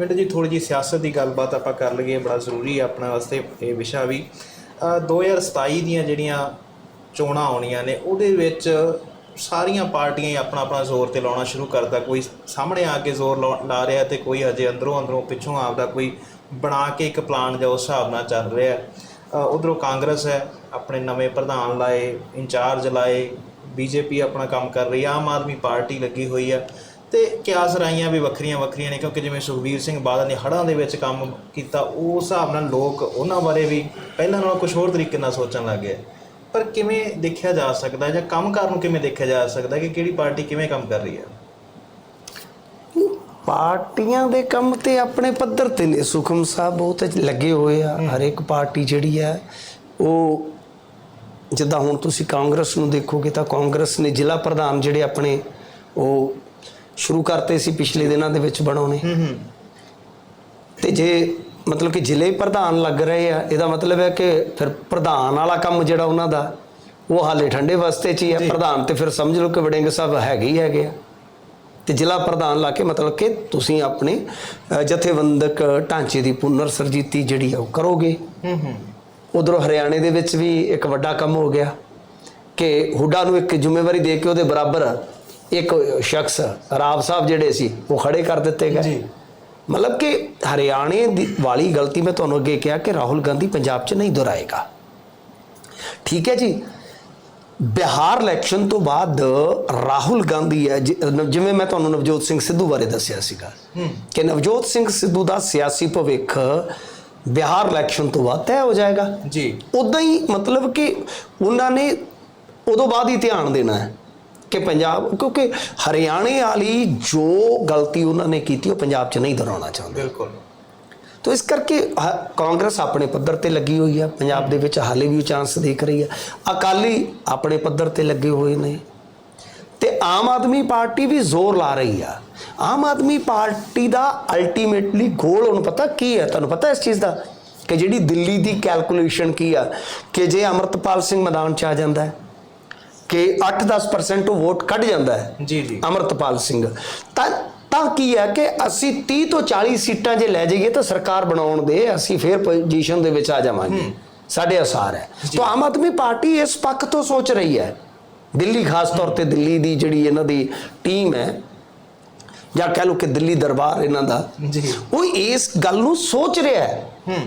Minute ਜੀ ਥੋੜੀ ਜੀ ਸਿਆਸਤ ਦੀ ਗੱਲਬਾਤ ਆਪਾਂ ਕਰ ਲਈਏ ਬੜਾ ਜ਼ਰੂਰੀ ਹੈ ਆਪਣਾ ਵਾਸਤੇ ਇਹ ਵਿਸ਼ਾ ਵੀ। ਅ, 2027 ਦੀਆਂ ਜਿਹੜੀਆਂ ਚੋਣਾਂ ਆਉਣੀਆਂ ਨੇ ਉਹਦੇ ਵਿੱਚ ਸਾਰੀਆਂ ਪਾਰਟੀਆਂ ਹੀ ਆਪਣਾ ਆਪਣਾ ਜ਼ੋਰ ਤੇ ਲਾਉਣਾ ਸ਼ੁਰੂ ਕਰਦਾ ਕੋਈ ਸਾਹਮਣੇ ਆ ਕੇ ਜ਼ੋਰ ਲਾ- ਲਾ ਰਿਹਾ ਤੇ ਕੋਈ ਅਜੇ ਅੰਦਰੋਂ ਅੰਦਰੋਂ ਪਿੱਛੋਂ ਆਪਦਾ ਕੋਈ ਬਣਾ ਕੇ ਇੱਕ ਪਲਾਨ ਜਾਂ ਉਸ ਹਿਸਾਬ ਨਾਲ ਚੱਲ ਰਿਹਾ। ਉਧਰੋਂ ਕਾਂਗਰਸ ਹੈ ਆਪਣੇ ਨਵੇਂ ਪ੍ਰਧਾਨ ਲਾਏ ਇੰਚਾਰਜ ਲਾਏ ਬੀਜੇਪੀ ਆਪਣਾ ਕੰਮ ਕਰ ਰਹੀ ਹੈ ਆਮ ਆਦਮੀ ਪਾਰਟੀ ਲੱਗੀ ਹੋਈ ਹੈ। ਤੇ ਕਿਆਸ ਰਾਈਆਂ ਵੀ ਵੱਖਰੀਆਂ ਵੱਖਰੀਆਂ ਨੇ ਕਿਉਂਕਿ ਜਿਵੇਂ ਸੁਖਬੀਰ ਸਿੰਘ ਬਾਦਲ ਨੇ ਹੜ੍ਹਾਂ ਦੇ ਵਿੱਚ ਕੰਮ ਕੀਤਾ ਉਸ ਹਿਸਾਬ ਨਾਲ ਲੋਕ ਉਹਨਾਂ ਬਾਰੇ ਵੀ ਪਹਿਲਾਂ ਨਾਲੋਂ ਕੁਝ ਹੋਰ ਤਰੀਕੇ ਨਾਲ ਸੋਚਣ ਲੱਗ ਗਏ। ਪਰ ਕਿਵੇਂ ਦੇਖਿਆ ਜਾ ਸਕਦਾ ਜਾਂ ਕੰਮ ਕਰਨ ਨੂੰ ਕਿਵੇਂ ਦੇਖਿਆ ਜਾ ਸਕਦਾ ਕਿ ਕਿਹੜੀ ਪਾਰਟੀ ਕਿਵੇਂ ਕੰਮ ਕਰ ਰਹੀ ਹੈ? ਪਾਰਟੀਆਂ ਦੇ ਕੰਮ ਤੇ ਆਪਣੇ ਪੱਧਰ ਤੇ ਨੇ। ਸੁਖਮ ਸਾਹਿਬ ਉਹ ਤੇ ਲੱਗੇ ਹੋਏ ਆ ਹਰ ਇੱਕ ਪਾਰਟੀ ਜਿਹੜੀ ਹੈ ਉਹ ਜਿੱਦਾਂ ਹੁਣ ਤੁਸੀਂ ਕਾਂਗਰਸ ਨੂੰ ਦੇਖੋਗੇ ਤਾਂ ਕਾਂਗਰਸ ਨੇ ਜ਼ਿਲ੍ਹਾ ਪ੍ਰਧਾਨ ਜਿਹੜੇ ਆਪਣੇ ਉਹ ਸ਼ੁਰੂ ਕਰਤੇ ਸੀ ਪਿਛਲੇ ਦਿਨਾਂ ਦੇ ਵਿੱਚ ਬਣਾਉਣੇ। ਹੂੰ ਹੂੰ। ਤੇ ਜੇ ਮਤਲਬ ਕਿ ਜ਼ਿਲ੍ਹੇ ਪ੍ਰਧਾਨ ਲੱਗ ਰਹੇ ਆ ਇਹਦਾ ਮਤਲਬ ਹੈ ਕਿ ਫਿਰ ਪ੍ਰਧਾਨ ਵਾਲਾ ਕੰਮ ਜਿਹੜਾ ਉਹਨਾਂ ਦਾ ਉਹ ਹਾਲੇ ਠੰਡੇ ਵਾਸਤੇ ਚ ਹੀ ਆ। ਪ੍ਰਧਾਨ ਤੇ ਫਿਰ ਸਮਝ ਲਓ ਕਿ ਵੜਿੰਗ ਸਾਹਿਬ ਹੈਗੇ ਹੀ ਹੈਗੇ ਆ। ਤੇ ਜ਼ਿਲ੍ਹਾ ਪ੍ਰਧਾਨ ਲਾ ਕੇ ਮਤਲਬ ਕਿ ਤੁਸੀਂ ਆਪਣੇ ਜਥੇਬੰਦਕ ਢਾਂਚੇ ਦੀ ਪੁਨਰ ਸਰਜੀਤੀ ਜਿਹੜੀ ਆ ਉਹ ਕਰੋਗੇ। ਹੂੰ ਹੂੰ। ਉਧਰੋਂ ਹਰਿਆਣੇ ਦੇ ਵਿੱਚ ਵੀ ਇੱਕ ਵੱਡਾ ਕੰਮ ਹੋ ਗਿਆ ਕਿ ਹੁੱਡਾ ਨੂੰ ਇੱਕ ਜ਼ਿੰਮੇਵਾਰੀ ਦੇ ਕੇ ਉਹਦੇ ਬਰਾਬਰ ਇੱਕ ਸ਼ਖਸ ਰਾਵ ਸਾਹਿਬ ਜਿਹੜੇ ਸੀ ਉਹ ਖੜੇ ਕਰ ਦਿੱਤੇ ਗਏ। ਜੀ। ਮਤਲਬ ਕਿ ਹਰਿਆਣੇ ਦੀ ਵਾਲੀ ਗਲਤੀ ਮੈਂ ਤੁਹਾਨੂੰ ਅੱਗੇ ਕਿਹਾ ਕਿ ਰਾਹੁਲ ਗਾਂਧੀ ਪੰਜਾਬ 'ਚ ਨਹੀਂ ਦੁਹਰਾਏਗਾ। ਠੀਕ ਹੈ ਜੀ? ਬਿਹਾਰ ਇਲੈਕਸ਼ਨ ਤੋਂ ਬਾਅਦ ਰਾਹੁਲ ਗਾਂਧੀ ਹੈ ਜਿਵੇਂ ਮੈਂ ਤੁਹਾਨੂੰ ਨਵਜੋਤ ਸਿੰਘ ਸਿੱਧੂ ਬਾਰੇ ਦੱਸਿਆ ਸੀਗਾ ਕਿ ਨਵਜੋਤ ਸਿੰਘ ਸਿੱਧੂ ਦਾ ਸਿਆਸੀ ਭਵਿੱਖ ਬਿਹਾਰ ਇਲੈਕਸ਼ਨ ਤੋਂ ਬਾਅਦ ਤੈਅ ਹੋ ਜਾਏਗਾ। ਜੀ। ਉਦਾਂ ਹੀ ਮਤਲਬ ਕਿ ਉਹਨਾਂ ਨੇ ਉਦੋਂ ਬਾਅਦ ਹੀ ਧਿਆਨ ਦੇਣਾ ਹੈ। ਕਿ ਪੰਜਾਬ ਕਿਉਂਕਿ ਹਰਿਆਣੇ ਵਾਲੀ ਜੋ ਗਲਤੀ ਉਹਨਾਂ ਨੇ ਕੀਤੀ ਉਹ ਪੰਜਾਬ 'ਚ ਨਹੀਂ ਦੁਹਰਾਉਣਾ ਚਾਹੁੰਦੇ। ਬਿਲਕੁਲ। ਤੋ ਇਸ ਕਰਕੇ ਕਾਂਗਰਸ ਆਪਣੇ ਪੱਧਰ ਤੇ ਲੱਗੀ ਹੋਈ ਆ। ਪੰਜਾਬ ਦੇ ਵਿੱਚ ਹਾਲੇ ਵੀ ਚਾਂਸ ਦੇਖ ਰਹੀ ਆ। ਅਕਾਲੀ ਆਪਣੇ ਪੱਧਰ ਤੇ ਲੱਗੇ ਹੋਏ ਨੇ। ਤੇ ਆਮ ਆਦਮੀ ਪਾਰਟੀ ਵੀ ਜ਼ੋਰ ਲਾ ਰਹੀ ਆ। ਆਮ ਆਦਮੀ ਪਾਰਟੀ ਦਾ ਅਲਟੀਮੇਟਲੀ ਗੋਲ ਉਹਨੂੰ ਪਤਾ ਕੀ ਹੈ ਤੁਹਾਨੂੰ ਪਤਾ ਇਸ ਚੀਜ਼ ਦਾ? ਕਿ ਜਿਹੜੀ ਦਿੱਲੀ ਦੀ ਕੈਲਕੂਲੇਸ਼ਨ ਕੀ ਆ? ਕਿ ਜੇ ਅਮਰਤਪਾਲ ਸਿੰਘ ਮੈਦਾਨ ਚ ਆ ਜਾਂਦਾ ਹੈ ਕਿ 8-10% ਉਹ ਵੋਟ ਕੱਢ ਜਾਂਦਾ ਹੈ ਜੀ ਜੀ। ਅਮਰਤਪਾਲ ਸਿੰਘ। ਤਾਂ ਤਾਂ ਕੀ ਹੈ ਕਿ ਅਸੀਂ 30 ਤੋਂ 40 ਸੀਟਾਂ ਜੇ ਲੈ ਜਾਈਏ ਤਾਂ ਸਰਕਾਰ ਬਣਾਉਣ ਦੇ ਅਸੀਂ ਫੇਰ ਪੋਜੀਸ਼ਨ ਦੇ ਵਿੱਚ ਆ ਜਾਵਾਂਗੇ। ਸਾਡੇ ਅਸਾਰ ਹੈ। ਤਾਂ ਆਮ ਆਦਮੀ ਪਾਰਟੀ ਇਸ ਪੱਖ ਤੋਂ ਸੋਚ ਰਹੀ ਹੈ। ਦਿੱਲੀ ਖਾਸ ਤੌਰ ਤੇ ਦਿੱਲੀ ਦੀ ਜਿਹੜੀ ਇਹਨਾਂ ਦੀ ਟੀਮ ਹੈ ਜਾਂ ਕਹਿ ਲਓ ਕਿ ਦਿੱਲੀ ਦਰਬਾਰ ਇਹਨਾਂ ਦਾ ਜੀ। ਉਹ ਇਸ ਗੱਲ ਨੂੰ ਸੋਚ ਰਿਹਾ ਹੈ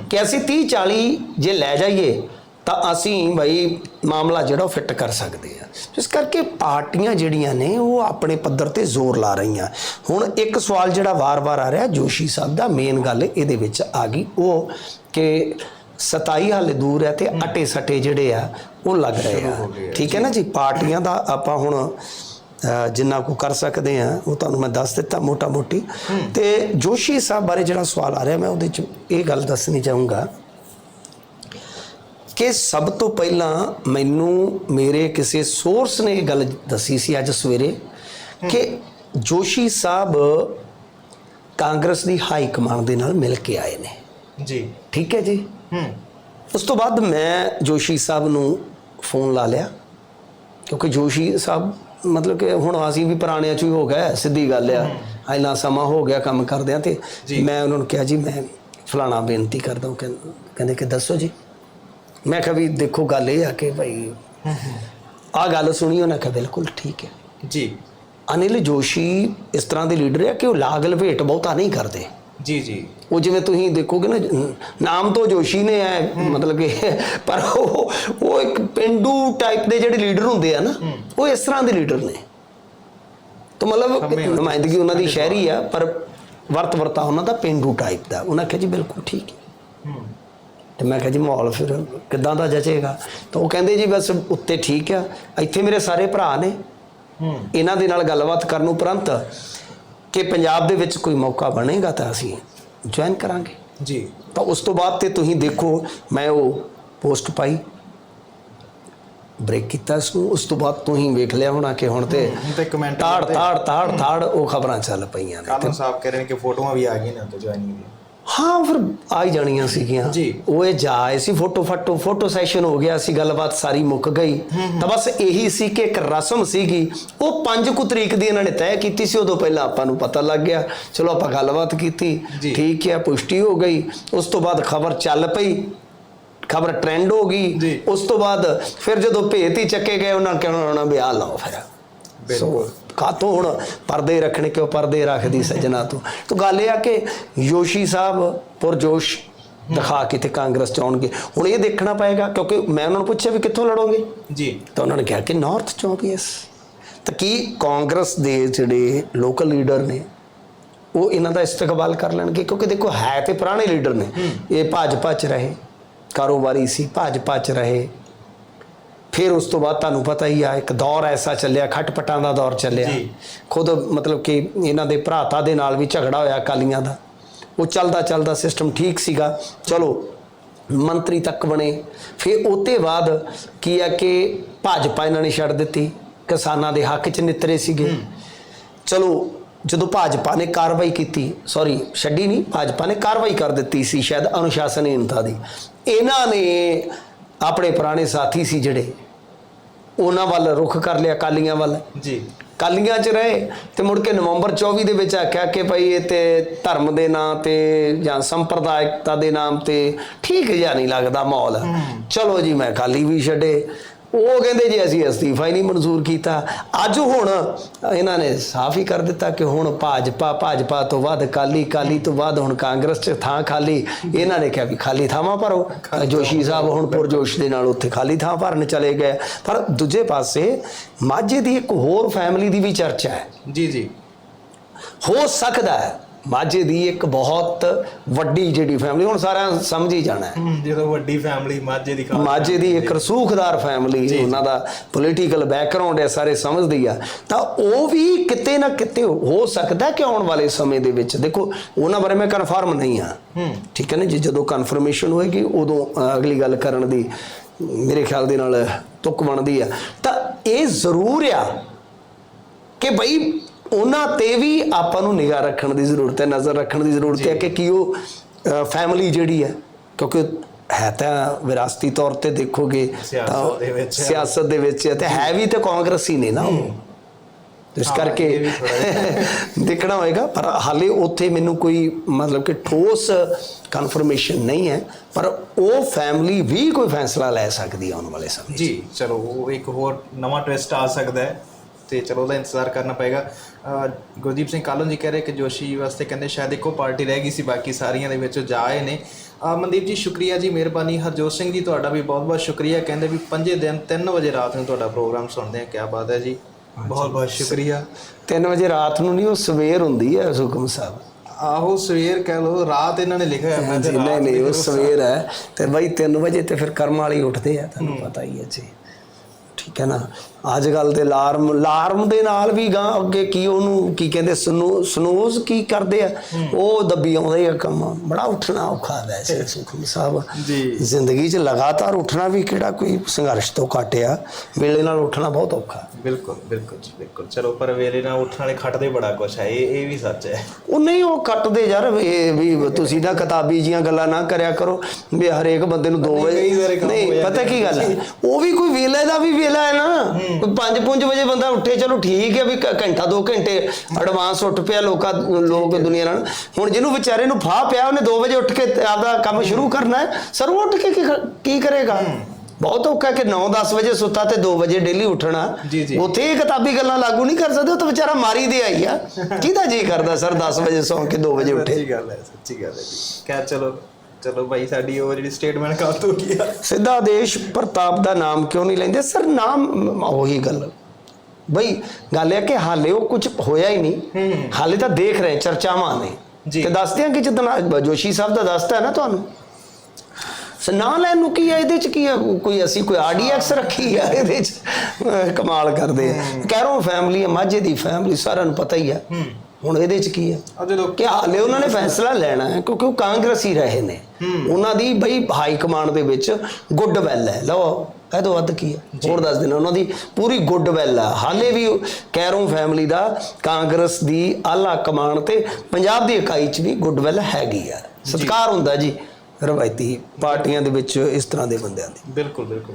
ਕਿ ਅਸੀਂ 30 40 ਜੇ ਲੈ ਜਾਈਏ ਤਾਂ ਅਸੀਂ ਭਾਈ ਮਾਮਲਾ ਜਿਹੜਾ ਉਹ ਫਿੱਟ ਕਰ ਸਕਦੇ ਆ ਇਸ ਕਰਕੇ ਪਾਰਟੀਆਂ ਜਿਹੜੀਆਂ ਨੇ ਉਹ ਆਪਣੇ ਪੱਧਰ ਤੇ ਜ਼ੋਰ ਲਾ ਰਹੀਆਂ। ਹੁਣ ਇੱਕ ਸਵਾਲ ਜਿਹੜਾ ਵਾਰ-ਵਾਰ ਆ ਰਿਹਾ ਜੋਸ਼ੀ ਸਾਹਿਬ ਦਾ ਮੇਨ ਗੱਲ ਇਹਦੇ ਵਿੱਚ ਆ ਗਈ। ਉਹ ਕਿ 27 ਹਾਲੇ ਦੂਰ ਹੈ ਤੇ ਅਟੇ ਸਟੇ ਜਿਹੜੇ ਆ ਉਹ ਲੱਗ ਰਹੇ ਆ। ਠੀਕ ਹੈ ਨਾ ਜੀ? ਪਾਰਟੀਆਂ ਦਾ ਆਪਾਂ ਹੁਣ ਜਿੰਨਾ ਕੋ ਕਰ ਸਕਦੇ ਆ ਉਹ ਤੁਹਾਨੂੰ ਮੈਂ ਦੱਸ ਦਿੱਤਾ ਮੋਟਾ ਮੋਟੀ ਤੇ ਜੋਸ਼ੀ ਸਾਹਿਬ ਬਾਰੇ ਜਿਹੜਾ ਸਵਾਲ ਆ ਰਿਹਾ ਮੈਂ ਉਹਦੇ ਚ ਇਹ ਗੱਲ ਦੱਸਣੀ ਚਾਹੂੰਗਾ। ਕਿ ਸਭ ਤੋਂ ਪਹਿਲਾਂ ਮੈਨੂੰ ਮੇਰੇ ਕਿਸੇ ਸੋਰਸ ਨੇ ਇਹ ਗੱਲ ਦੱਸੀ ਸੀ ਅੱਜ ਸਵੇਰੇ ਕਿ ਜੋਸ਼ੀ ਸਾਹਿਬ ਕਾਂਗਰਸ ਦੀ ਹਾਈ ਕਮਾਂਡ ਦੇ ਨਾਲ ਮਿਲ ਕੇ ਆਏ ਨੇ। ਜੀ। ਠੀਕ ਹੈ ਜੀ? ਹੂੰ। ਉਸ ਤੋਂ ਬਾਅਦ ਮੈਂ ਜੋਸ਼ੀ ਸਾਹਿਬ ਨੂੰ ਫੋਨ ਲਾ ਲਿਆ ਕਿਉਂਕਿ ਜੋਸ਼ੀ ਸਾਹਿਬ ਮਤਲਬ ਕਿ ਹੁਣ ਅਸੀਂ ਵੀ ਪੁਰਾਣਿਆਂ ਚ ਹੀ ਹੋ ਗਏ ਸਿੱਧੀ ਗੱਲ ਆ। ਇੰਨਾ ਸਮਾਂ ਹੋ ਗਿਆ ਕੰਮ ਕਰਦਿਆਂ ਤੇ ਮੈਂ ਉਹਨਾਂ ਨੂੰ ਕਿਹਾ ਜੀ ਮੈਂ ਫਲਾਣਾ ਬੇਨਤੀ ਕਰਦਾ ਹਾਂ ਕਹਿੰਦੇ ਕਹਿੰਦੇ ਕਿ ਦੱਸੋ ਜੀ। ਮੈਂ ਕਿਹਾ ਵੀ ਦੇਖੋ ਗੱਲ ਇਹ ਆ ਕਿ ਭਾਈ ਆ ਗੱਲ ਸੁਣੀ ਉਹਨਾਂ ਕਿਹਾ ਬਿਲਕੁਲ ਠੀਕ ਹੈ। ਜੀ। ਅਨਿਲ ਜੋਸ਼ੀ ਇਸ ਤਰ੍ਹਾਂ ਦੇ ਲੀਡਰ ਆ ਕਿ ਉਹ ਲਾਗ ਲਪੇਟ ਬਹੁਤਾ ਨਹੀਂ ਕਰਦੇ। ਜੀ ਜੀ। ਉਹ ਜਿਵੇਂ ਤੁਸੀਂ ਦੇਖੋਗੇ ਨਾ ਨਾਮ ਤੋਂ ਜੋਸ਼ੀ ਨੇ ਹੈ ਮਤਲਬ ਕਿ ਪਰ ਉਹ ਉਹ ਇੱਕ ਪਿੰਡੂ ਟਾਈਪ ਦੇ ਜਿਹੜੇ ਲੀਡਰ ਹੁੰਦੇ ਆ ਨਾ ਉਹ ਇਸ ਤਰ੍ਹਾਂ ਦੇ ਲੀਡਰ ਨੇ। ਤਾਂ ਮਤਲਬ ਨੁਮਾਇੰਦਗੀ ਉਹਨਾਂ ਦੀ ਸ਼ਹਿਰੀ ਆ ਪਰ ਵਰਤ ਵਰਤਾ ਉਹਨਾਂ ਦਾ ਪਿੰਡੂ ਟਾਈਪ ਦਾ। ਉਹਨਾਂ ਕਿਹਾ ਜੀ ਬਿਲਕੁਲ ਠੀਕ ਹੈ। ਹੂੰ ਤੇ ਮੈਂ ਕਿਹਾ ਜੀ ਮਾਹੌਲ ਫਿਰ ਕਿੱਦਾਂ ਦਾ ਜਚੇਗਾ? ਤਾਂ ਉਹ ਕਹਿੰਦੇ ਜੀ ਬਸ ਉੱਤੇ ਠੀਕ ਆ ਇੱਥੇ ਮੇਰੇ ਸਾਰੇ ਭਰਾ ਨੇ। ਹੂੰ। ਇਹਨਾਂ ਦੇ ਨਾਲ ਗੱਲਬਾਤ ਕਰਨ ਉਪਰੰਤ ਕਿ ਪੰਜਾਬ ਦੇ ਵਿੱਚ ਕੋਈ ਮੌਕਾ ਬਣੇਗਾ ਤਾਂ ਅਸੀਂ ਜੁਆਇਨ ਕਰਾਂਗੇ। ਜੀ। ਤਾਂ ਉਸ ਤੋਂ ਬਾਅਦ ਤੇ ਤੁਸੀਂ ਦੇਖੋ ਮੈਂ ਉਹ ਪੋਸਟ ਪਾਈ। ਬ੍ਰੇਕ ਕੀਤਾ ਇਸ ਨੂੰ ਉਸ ਤੋਂ ਬਾਅਦ ਤੁਸੀਂ ਵੇਖ ਲਿਆ ਹੋਣਾ ਕਿ ਹੁਣ ਤੇ ਤੇ ਤਾੜ ਤਾੜ ਤਾੜ ਤਾੜ ਉਹ ਖਬਰਾਂ ਚੱਲ ਪਈਆਂ ਨੇ। ਕਾਲਨ ਸਾਹਿਬ ਕਹਿ ਰਹੇ ਨੇ ਕਿ ਫੋਟੋਆਂ ਵੀ ਆ ਗਈਆਂ ਨੇ ਉੱਤੇ ਜੁਆਇਨਿੰਗ ਦੀ ਹਾਂ ਫਿਰ ਆ ਹੀ ਜਾਣੀਆਂ ਸੀਗੀਆਂ। ਜੀ। ਉਹ ਇਹ ਜਾ ਆਏ ਸੀ ਫੋਟੋ ਫਾਟੋ ਫੋਟੋ ਸੈਸ਼ਨ ਹੋ ਗਿਆ ਸੀ ਗੱਲਬਾਤ ਸਾਰੀ ਮੁੱਕ ਗਈ। ਤਾਂ ਬਸ ਇਹੀ ਸੀ ਕਿ ਇੱਕ ਰਸਮ ਸੀਗੀ। ਉਹ 5 ਕੁ ਤਰੀਕ ਦੀ ਇਹਨਾਂ ਨੇ ਤੈਅ ਕੀਤੀ ਸੀ ਉਦੋਂ ਪਹਿਲਾਂ ਆਪਾਂ ਨੂੰ ਪਤਾ ਲੱਗ ਗਿਆ। ਚਲੋ ਆਪਾਂ ਗੱਲਬਾਤ ਕੀਤੀ। ਜੀ। ਠੀਕ ਹੈ ਪੁਸ਼ਟੀ ਹੋ ਗਈ। ਉਸ ਤੋਂ ਬਾਅਦ ਖਬਰ ਚੱਲ ਪਈ। ਖਬਰ ਟ੍ਰੈਂਡ ਹੋ ਗਈ। ਜੀ। ਉਸ ਤੋਂ ਬਾਅਦ ਫਿਰ ਜਦੋਂ ਭੇਤ ਹੀ ਚੱਕੇ ਗਏ ਉਹਨਾਂ ਕਹਿਣਾ ਉਹਨਾਂ ਵਿਆਹ ਲਾਓ ਫਿਰ। ਬਿਲਕੁਲ। ਕਾਤੋਂ ਹੁਣ ਪਰਦੇ ਰੱਖਣੇ ਕਿਉਂ? ਪਰਦੇ ਰੱਖਦੀ ਸੱਜਣਾ ਤੂੰ। ਤੋ ਗੱਲ ਇਹ ਆ ਕਿ ਯੋਸ਼ੀ ਸਾਹਿਬ ਪੁਰਜੋਸ਼ ਦਿਖਾ ਕੇ ਤੇ ਕਾਂਗਰਸ ਚ ਆਉਣਗੇ। ਹੁਣ ਇਹ ਦੇਖਣਾ ਪਏਗਾ ਕਿਉਂਕਿ ਮੈਂ ਉਹਨਾਂ ਨੂੰ ਪੁੱਛਿਆ ਵੀ ਕਿੱਥੋਂ ਲੜੋਗੇ? ਜੀ। ਤਾਂ ਉਹਨਾਂ ਨੇ ਕਿਹਾ ਕਿ ਨਾਰਥ ਚੋਂ ਯੈਸ ਤਾਂ ਕੀ ਕਾਂਗਰਸ ਦੇ ਜਿਹੜੇ ਲੋਕਲ ਲੀਡਰ ਨੇ ਉਹ ਇਹਨਾਂ ਦਾ ਇਸਤਕਬਾਲ ਕਰ ਲੈਣਗੇ? ਕਿਉਂਕਿ ਦੇਖੋ ਹੈ ਤੇ ਪੁਰਾਣੇ ਲੀਡਰ ਨੇ। ਇਹ ਭਾਜਪਾ ਚ ਰਹੇ ਕਾਰੋਬਾਰੀ ਸੀ ਭਾਜਪਾ ਚ ਰਹੇ। ਫਿਰ ਉਸ ਤੋਂ ਬਾਅਦ ਤੁਹਾਨੂੰ ਪਤਾ ਹੀ ਆ ਇੱਕ ਦੌਰ ਐਸਾ ਚੱਲਿਆ ਖਟਪਟਾਂ ਦਾ ਦੌਰ ਚੱਲਿਆ। ਜੀ। ਖੁਦ ਮਤਲਬ ਕਿ ਇਹਨਾਂ ਦੇ ਭਰਾਤਾ ਦੇ ਨਾਲ ਵੀ ਝਗੜਾ ਹੋਇਆ ਅਕਾਲੀਆਂ ਦਾ। ਉਹ ਚੱਲਦਾ ਚੱਲਦਾ ਸਿਸਟਮ ਠੀਕ ਸੀਗਾ। ਚਲੋ ਮੰਤਰੀ ਤੱਕ ਬਣੇ। ਫਿਰ ਉਹਤੇ ਬਾਅਦ ਕੀ ਆ ਕਿ ਭਾਜਪਾ ਇਹਨਾਂ ਨੇ ਛੱਡ ਦਿੱਤੀ। ਕਿਸਾਨਾਂ ਦੇ ਹੱਕ 'ਚ ਨਿਤਰੇ ਸੀਗੇ। ਚਲੋ ਜਦੋਂ ਭਾਜਪਾ ਨੇ ਕਾਰਵਾਈ ਕੀਤੀ ਸੌਰੀ ਛੱਡੀ ਨਹੀਂ ਭਾਜਪਾ ਨੇ ਕਾਰਵਾਈ ਕਰ ਦਿੱਤੀ ਸੀ ਸ਼ਾਇਦ ਅਨੁਸ਼ਾਸਨਹੀਨਤਾ ਦੀ। ਇਹਨਾਂ ਨੇ ਆਪਣੇ ਪੁਰਾਣੇ ਸਾਥੀ ਸੀ ਜਿਹੜੇ ਉਹਨਾਂ ਵੱਲ ਰੁਖ ਕਰ ਲਿਆ ਕਾਲੀਆਂ ਵੱਲ। ਜੀ। ਕਾਲੀਆਂ 'ਚ ਰਹੇ ਤੇ ਮੁੜ ਕੇ ਨਵੰਬਰ 24 ਦੇ ਵਿੱਚ ਆਖਿਆ ਕਿ ਭਈ ਇਹ ਤੇ ਧਰਮ ਦੇ ਨਾਂ ਤੇ ਜਾਂ ਸੰਪਰਦਾਇਕਤਾ ਦੇ ਨਾਮ ਤੇ ਠੀਕ ਜਿਹਾ ਨਹੀਂ ਲੱਗਦਾ ਮਾਹੌਲ। ਚਲੋ ਜੀ ਮੈਂ ਕਾਲੀ ਵੀ ਛੱਡੇ। ਉਹ ਕਹਿੰਦੇ ਜੀ ਅਸੀਂ ਅਸਤੀਫਾ ਹੀ ਨਹੀਂ ਮਨਜ਼ੂਰ ਕੀਤਾ। ਅੱਜ ਹੁਣ ਇਹਨਾਂ ਨੇ ਸਾਫ਼ ਹੀ ਕਰ ਦਿੱਤਾ ਕਿ ਹੁਣ ਭਾਜਪਾ ਭਾਜਪਾ ਤੋਂ ਵੱਧ ਕਾਲੀ ਕਾਲੀ ਤੋਂ ਵੱਧ ਹੁਣ ਕਾਂਗਰਸ 'ਚ ਥਾਂ ਖਾਲੀ। ਇਹਨਾਂ ਨੇ ਕਿਹਾ ਵੀ ਖਾਲੀ ਥਾਵਾਂ ਭਰੋ। ਜੋਸ਼ੀ ਸਾਹਿਬ ਹੁਣ ਪੁਰਜੋਸ਼ ਦੇ ਨਾਲ ਉੱਥੇ ਖਾਲੀ ਥਾਂ ਭਰਨ ਚਲੇ ਗਏ। ਪਰ ਦੂਜੇ ਪਾਸੇ ਮਾਝੇ ਦੀ ਇੱਕ ਹੋਰ ਫੈਮਿਲੀ ਦੀ ਵੀ ਚਰਚਾ ਹੈ। ਜੀ ਜੀ। ਹੋ ਸਕਦਾ ਹੈ ਮਾਝੇ ਦੀ ਇੱਕ ਬਹੁਤ ਵੱਡੀ ਜਿਹੜੀ ਫੈਮਿਲੀ ਹੁਣ ਸਾਰਿਆਂ ਸਮਝ ਹੀ ਜਾਣਾ ਹੈ। ਜਦੋਂ ਵੱਡੀ ਫੈਮਿਲੀ ਮਾਝੇ ਦੀ ਖਾਸ ਮਾਝੇ ਦੀ ਇੱਕ ਰਸੂਖਦਾਰ ਫੈਮਿਲੀ ਉਹਨਾਂ ਦਾ ਪੋਲੀਟੀਕਲ ਬੈਕਗ੍ਰਾਉਂਡ ਹੈ ਸਾਰੇ ਸਮਝਦੀ ਆ। ਤਾਂ ਉਹ ਵੀ ਕਿਤੇ ਨਾ ਕਿਤੇ ਹੋ ਸਕਦਾ ਕਿ ਆਉਣ ਵਾਲੇ ਸਮੇਂ ਦੇ ਵਿੱਚ ਦੇਖੋ ਉਹਨਾਂ ਬਾਰੇ ਮੈਂ ਕਨਫਰਮ ਨਹੀਂ ਆ। ਠੀਕ ਹੈ ਨਾ ਜੀ ਜਦੋਂ ਕਨਫਰਮੇਸ਼ਨ ਹੋਏਗੀ ਉਦੋਂ ਅਗਲੀ ਗੱਲ ਕਰਨ ਦੀ ਮੇਰੇ ਖਿਆਲ ਦੇ ਨਾਲ ਤੁਕ ਬਣਦੀ ਆ। ਤਾਂ ਇਹ ਜ਼ਰੂਰ ਆ ਕਿ ਬਈ ਉਹਨਾਂ ਤੇ ਵੀ ਆਪਾਂ ਨੂੰ ਨਿਗਾਹ ਰੱਖਣ ਦੀ ਜ਼ਰੂਰਤ ਹੈ ਨਜ਼ਰ ਰੱਖਣ ਦੀ ਜ਼ਰੂਰਤ ਹੈ ਕਿ ਕੀ ਉਹ ਫੈਮਿਲੀ ਜਿਹੜੀ ਹੈ ਕਿਉਂਕਿ ਹੈ ਤਾਂ ਵਿਰਾਸਤੀ ਤੌਰ ਤੇ ਦੇਖੋਗੇ ਹੈ। ਸਿਆਸਤ ਦੇ ਵਿੱਚ ਹੈ ਤੇ ਹੈ ਵੀ ਤੇ ਕਾਂਗਰਸੀ ਨੇ ਨਾ ਉਹ। ਇਸ ਕਰਕੇ ਦੇਖਣਾ ਹੋਏਗਾ ਪਰ ਹਾਲੇ ਉੱਥੇ ਮੈਨੂੰ ਕੋਈ ਮਤਲਬ ਕਿ ਠੋਸ ਕਨਫਰਮੇਸ਼ਨ ਨਹੀਂ ਹੈ ਪਰ ਉਹ ਫੈਮਿਲੀ ਵੀ ਕੋਈ ਫੈਸਲਾ ਲੈ ਸਕਦੀ ਹੈ ਆਉਣ ਵਾਲੇ ਸਮੇਂ। ਜੀ ਚਲੋ ਉਹ ਇੱਕ ਹੋਰ ਨਵਾਂ ਟਵਿਸਟ ਆ ਸਕਦਾ ਹੈ। ਤੇ ਚਲੋ ਉਹਦਾ ਇੰਤਜ਼ਾਰ ਕਰਨਾ ਪਏਗਾ। ਗੁਰਦੀਪ ਸਿੰਘ ਕਾਲੋਂ ਜੀ ਕਹਿ ਰਹੇ ਕਿ ਜੋਸ਼ੀ ਵਾਸਤੇ ਕਹਿੰਦੇ ਸ਼ਾਇਦ ਇੱਕੋ ਪਾਰਟੀ ਰਹਿ ਗਈ ਸੀ ਬਾਕੀ ਸਾਰੀਆਂ ਦੇ ਵਿੱਚ ਜਾ ਆਏ ਨੇ। ਮਨਦੀਪ ਜੀ ਸ਼ੁਕਰੀਆ ਜੀ ਮਿਹਰਬਾਨੀ। ਹਰਜੋਤ ਸਿੰਘ ਜੀ ਤੁਹਾਡਾ ਵੀ ਬਹੁਤ ਬਹੁਤ ਸ਼ੁਕਰੀਆ। ਕਹਿੰਦੇ ਵੀ ਪੰਜੇ ਦਿਨ 3 ਵਜੇ ਰਾਤ ਨੂੰ ਤੁਹਾਡਾ ਪ੍ਰੋਗਰਾਮ ਸੁਣਦੇ ਆ ਕੀ ਬਾਤ ਹੈ ਜੀ। ਬਹੁਤ ਬਹੁਤ ਸ਼ੁਕਰੀਆ। 3 ਵਜੇ ਰਾਤ ਨੂੰ ਨਹੀਂ ਉਹ ਸਵੇਰ ਹੁੰਦੀ ਹੈ ਸੁਖਮ ਸਾਹਿਬ। ਆਹੋ ਸਵੇਰ ਕਹਿ ਲੋ ਰਾਤ ਇਹਨਾਂ ਨੇ ਲਿਖਿਆ ਹੈ ਮੈਂ ਨਹੀਂ ਨਹੀਂ ਉਹ। ਸਵੇਰ ਹੈ। ਤੇ ਬਈ 3 ਵਜੇ ਤੇ ਫਿਰ ਕਰਮ ਵਾਲੀ ਉੱਠਦੇ ਆ ਤੁਹਾਨੂੰ ਪਤਾ ਹੀ ਹੈ ਜੀ। ਠੀਕ ਹੈ ਨਾ? ਅੱਜ ਕੱਲ ਤੇ ਅਲਾਰਮ ਅਲਾਰਮ ਦੇ ਨਾਲ ਵੀ ਗਾਂ ਅੱਗੇ ਕੀ ਉਹਨੂੰ ਕੀ ਕਹਿੰਦੇ ਸਨੂ ਸਨੂਜ਼ ਕੀ ਕਰਦੇ ਆ? ਉਹ ਦੱਬੀ ਆਉਂਦਾ ਹੀ ਆ ਕੰਮ। ਬੜਾ ਉੱਠਣਾ ਔਖਾ ਵੈਸੇ ਸੁਖਮ ਸਾਹਿਬ। ਜੀ। ਜ਼ਿੰਦਗੀ 'ਚ ਲਗਾਤਾਰ ਉੱਠਣਾ ਵੀ ਕਿਹੜਾ ਕੋਈ ਸੰਘਰਸ਼ ਤੋਂ ਘਟਿਆ? ਵੇਲੇ ਨਾਲ ਉੱਠਣਾ ਬਹੁਤ ਔਖਾ। ਬਿਲਕੁਲ ਬਿਲਕੁਲ ਬਿਲਕੁਲ। ਚਲੋ ਪਰ ਵੇਲੇ ਨਾਲ ਉੱਠਣ ਵਾਲੇ ਖੱਟਦੇ ਬੜਾ ਕੁਛ ਹੈ ਇਹ ਇਹ ਵੀ ਸੱਚ ਹੈ। ਉਹ ਨਹੀਂ ਉਹ ਕੱਟਦੇ ਯਾਰ ਇਹ ਵੀ ਤੁਸੀਂ ਨਾ ਕਿਤਾਬੀ ਜੀਆਂ ਗੱਲਾਂ ਨਾ ਕਰਿਆ ਕਰੋ ਵੀ ਹਰੇਕ ਬੰਦੇ ਨੂੰ 2 ਨਹੀਂ, ਵਜੇ ਨਹੀਂ ਪਤਾ ਕੀ ਗੱਲ ਹੈ? ਉਹ ਵੀ ਕੋਈ ਵੇਲੇ ਦਾ ਵੀ ਵੇਲਾ ਹੈ ਨਾ। ਕੋਈ 5-5 ਵਜੇ ਬੰਦਾ ਉੱਠੇ ਚਲੋ ਠੀਕ ਹੈ ਵੀ ਘੰਟਾ 2 ਘੰਟੇ ਐਡਵਾਂਸ ਉੱਠ ਪਿਆ ਲੋਕਾਂ ਲੋਕ ਦੁਨੀਆ ਨਾਲ। ਹੁਣ ਜਿਹਨੂੰ ਵਿਚਾਰੇ ਨੂੰ ਫਾਹ ਪਿਆ ਉਹਨੇ 2 ਵਜੇ ਉੱਠ ਕੇ ਤੇ ਆਪਦਾ ਕੰਮ ਸ਼ੁਰੂ ਕਰਨਾ ਹੈ। ਸਰ ਉਹ ਉੱਠ ਕੇ ਕੀ ਕ- ਕੀ ਕਰੇਗਾ? ਬਹੁਤ ਔਖਾ ਕਿ 9-10 ਵਜੇ ਸੁੱਤਾ ਤੇ 2 ਵਜੇ ਡੇਲੀ ਉੱਠਣਾ। ਜੀ, ਜੀ। ਉੱਥੇ ਇਹ ਕਿਤਾਬੀ ਗੱਲਾਂ ਲਾਗੂ ਨਹੀਂ ਕਰ ਸਕਦੇ ਉਹ ਤਾਂ ਵਿਚਾਰਾ ਮਾਰੀ ਦੇ ਆਈ ਆ। ਕਿਹਦਾ ਜੀ ਕਰਦਾ ਸਰ 10 ਵਜੇ ਸੌਂ ਕੇ 2 ਵਜੇ ਉੱਠੇ? ਸੱਚੀ ਗੱਲ ਹੈ ਸੱਚੀ ਗੱਲ ਹੈ ਜੀ। ਕਹਿ ਚਲੋ। ਚਲੋ ਭਾਈ ਸਾਡੀ ਉਹ ਜਿਹੜੀ ਸਟੇਟਮੈਂਟ ਕੱਲ ਤੋਂ ਕੀ ਆ। ਸਿੱਧਾ ਦੇਸ਼ ਪ੍ਰਤਾਪ ਦਾ ਨਾਮ ਕਿਉਂ ਨਹੀਂ ਲੈਂਦੇ? ਸਰ ਨਾਮ ਉਹੀ ਗੱਲ। ਬਈ ਗੱਲ ਇਹ ਹੈ ਕਿ ਹਾਲੇ ਉਹ ਕੁਝ ਹੋਇਆ ਹੀ ਨਹੀਂ। ਹਾਲੇ ਤਾਂ ਦੇਖ ਰਹੇ ਚਰਚਾਵਾਂ ਨੇ। ਤੇ ਦੱਸਦੇ ਆ ਕਿ ਜਿੱਦਣ ਜੋਸ਼ੀ ਸਾਹਿਬ ਦਾ ਦੱਸਦਾ ਹੈ ਨਾ ਤੁਹਾਨੂੰ? ਸ ਨਾਂ ਲੈਣ ਨੂੰ ਕੀ ਹੈ ਇਹਦੇ ਚ ਕੀ ਹੈ ਕੋਈ ਅਸੀਂ ਕੋਈ ਆਰਡੀਐਕਸ ਰੱਖੀ ਆ ਇਹਦੇ ਚ? ਕਮਾਲ ਕਰਦੇ ਆ। ਕਹਿ ਰਹਾ ਫੈਮਿਲੀ ਹੈ ਮਾਝੇ ਦੀ ਫੈਮਿਲੀ ਸਾਰਿਆਂ ਨੂੰ ਪਤਾ ਹੀ ਆ। ਹੁਣ ਇਹਦੇ ਚ ਕੀ ਹੈ ਆ ਕਿ ਹਾਲੇ ਉਹਨਾਂ ਨੇ ਫੈਸਲਾ ਲੈਣਾ ਹੈ ਕਿਉਂਕਿ ਉਹ ਕਾਂਗਰਸੀ ਰਹੇ ਨੇ। ਉਹਨਾਂ ਦੀ ਬਈ ਹਾਈ ਕਮਾਂਡ ਦੇ ਵਿੱਚ ਗੁੱਡ ਵੈਲ ਹੈ। ਲਓ ਇਹ ਤੋਂ ਵੱਧ ਕੀ ਹੈ ਹੋਰ ਦੱਸ ਦੇਣਾ ਉਹਨਾਂ ਦੀ ਪੂਰੀ ਗੁੱਡ ਵੈਲ ਹੈ ਹਾਲੇ ਵੀ ਕੈਰੋਂ ਫੈਮਿਲੀ ਦਾ ਕਾਂਗਰਸ ਦੀ ਆਲਾ ਕਮਾਂਡ ਤੇ ਪੰਜਾਬ ਦੀ ਇਕਾਈ 'ਚ ਵੀ ਗੁੱਡ ਵੈਲ ਹੈਗੀ ਆ। ਸਤਿਕਾਰ ਹੁੰਦਾ ਜੀ ਰਵਾਇਤੀ ਪਾਰਟੀਆਂ ਦੇ ਵਿੱਚ ਇਸ ਤਰ੍ਹਾਂ ਦੇ ਬੰਦਿਆਂ ਦੀ। ਬਿਲਕੁਲ ਬਿਲਕੁਲ।